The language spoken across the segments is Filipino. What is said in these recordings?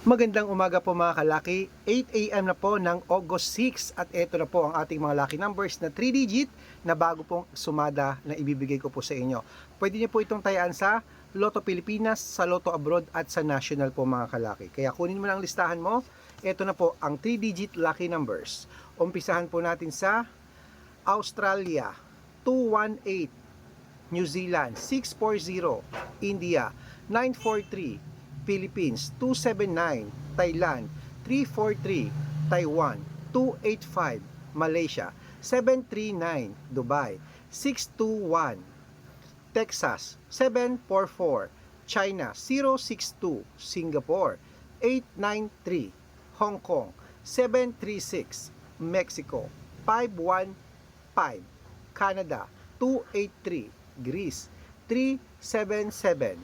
Magandang umaga po mga kalaki. 8 a.m. na po ng August 6 at ito na po ang ating mga lucky numbers na 3 digit na bago pong sumada na ibibigay ko po sa inyo. Pwede niyo po itong tayaan sa Lotto Pilipinas, sa Lotto Abroad at sa National po mga kalaki. Kaya kunin mo lang ang listahan mo. Ito na po ang 3 digit lucky numbers. Umpisahan po natin sa Australia 218 New Zealand 640, India 943, Philippines 279, Thailand 343, Taiwan 285, Malaysia 739, Dubai 621, Texas 744, China 062, Singapore 893, Hong Kong 736, Mexico 515, Canada 283, Greece 377,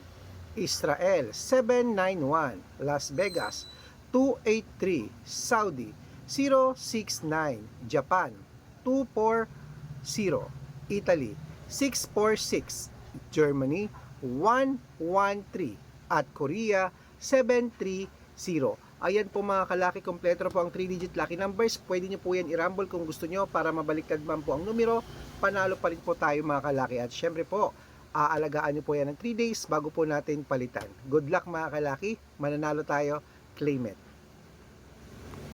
Israel 791, Las Vegas 283, Saudi 069, Japan 240, Italy 646, Germany 113 at Korea 730. Ayan po mga kalaki, kompleto po ang 3-digit lucky numbers. Pwede nyo po yan i-rumble kung gusto nyo para mabaliktad man po ang numero. Panalo pa rin po tayo mga kalaki. At syempre po, aalagaan nyo po yan ng 3 days bago po natin palitan. Good luck mga kalaki, mananalo tayo, claim it.